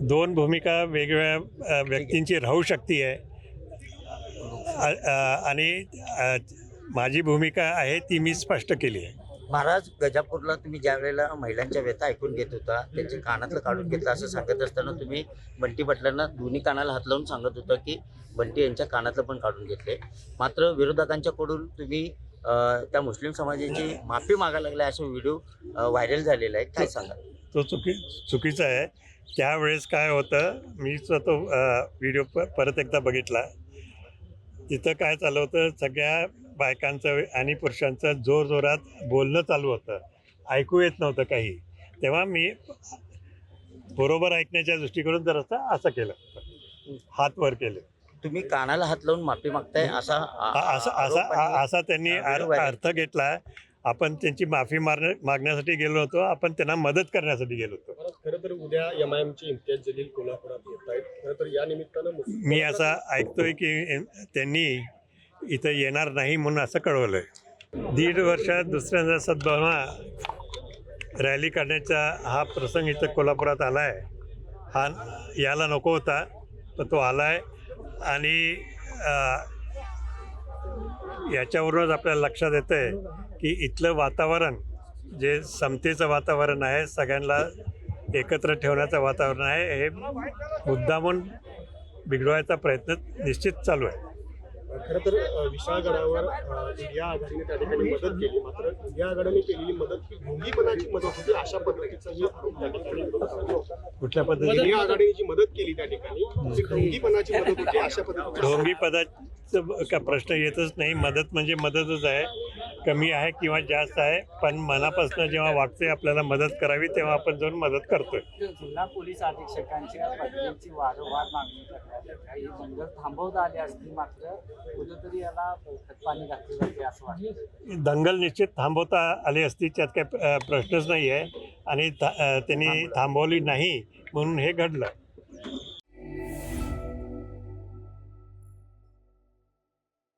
दोन भूमिका वेगवेगळ्या व्यक्तींची राहू शकते आहे. आणि माझी भूमिका आहे ती मी स्पष्ट केली आहे. महाराज गजापूरला तुम्ही ज्या वेळेला महिलांच्या व्यथा ऐकून घेत होता त्यांचे कानातलं काढून घेतलं असं सांगत असताना तुम्ही बंटी पाटलांना दोन्ही कानाला हात लावून सांगत होता की बंटी यांच्या कानातलं पण काढून घेतले. मात्र विरोधकांच्याकडून तुम्ही त्या मुस्लिम समाजाची माफी मागायला लागल्या असे व्हिडिओ व्हायरल झालेला आहे काय सांगा तो चुकी चुकीचा आहे. त्यावेळेस काय होतं मी तो व्हिडिओ परत एकदा बघितला. तिथं काय चालू होतं सगळ्या बायकांचं आणि पुरुषांचं जोरजोरात बोलणं चालू होतं. ऐकू येत नव्हतं काही. तेव्हा मी बरोबर ऐकण्याच्या दृष्टीकडून जरासं असं केलं. हात वर केले. तुम्ही कानाला हात लावून माफी मागताय असा असा असा असा त्यांनी. अर्थ घेतला आपण त्यांची माफी मागण्यासाठी गेलो होतो. आपण त्यांना मदत करण्यासाठी गेलो होतो. खरं तर उद्या एम आय एमचे इम्तियाज जलील कोल्हापुरात येत आहेत. खरं तर या निमित्तानं मी असा ऐकतोय की त्यांनी इथं येणार नाही म्हणून असं कळवलंय. दीड वर्षात दुसऱ्यांदा सद्भावना रॅली काढण्याचा हा प्रसंग इथं कोल्हापुरात आला आहे हा याला नको होता पण तो आला आहे आणि याच्यावरूनच आपल्याला लक्षात येतं आहे की इथलं वातावरण जे समतेचं वातावरण आहे सगळ्यांना एकत्र ठेवण्याचं वातावरण आहे हे मुद्दामून बिघडवायचा प्रयत्न निश्चित चालू आहे. खरं तर विशाळगडावर इंडिया आघाडीने त्या ठिकाणी मदत केली. मात्र इंडिया आघाडीने केलेली मदत ही ढोंगीपणाची मदत होती अशा पद्धतीचाही आरोप त्या ठिकाणी. कुठल्या पद्धतीने? इंडिया आघाडीने जी मदत केली त्या ठिकाणी ती ढोंगीपणाची मदत होती अशा पद्धतीचा. ढोंगी पदाचा प्रश्न येतच नाही. मदत म्हणजे मदतच आहे. कमी आहे किंवा जास्त आहे पण मनापासून जेव्हा वाटते आपल्याला मदत करावी तेव्हा आपण जाऊन मदत करतोय. जिल्हा पोलीस अधीक्षकांच्या वारंवार मागणी करण्यात थांबवता आली मात्र कुठेतरी याला खतपाणी घातले जाते असं वाटतं. दंगल निश्चित थांबवता आली असती त्यात काही प्रश्नच नाही आहे आणि त्यांनी थांबवली नाही म्हणून हे घडलं.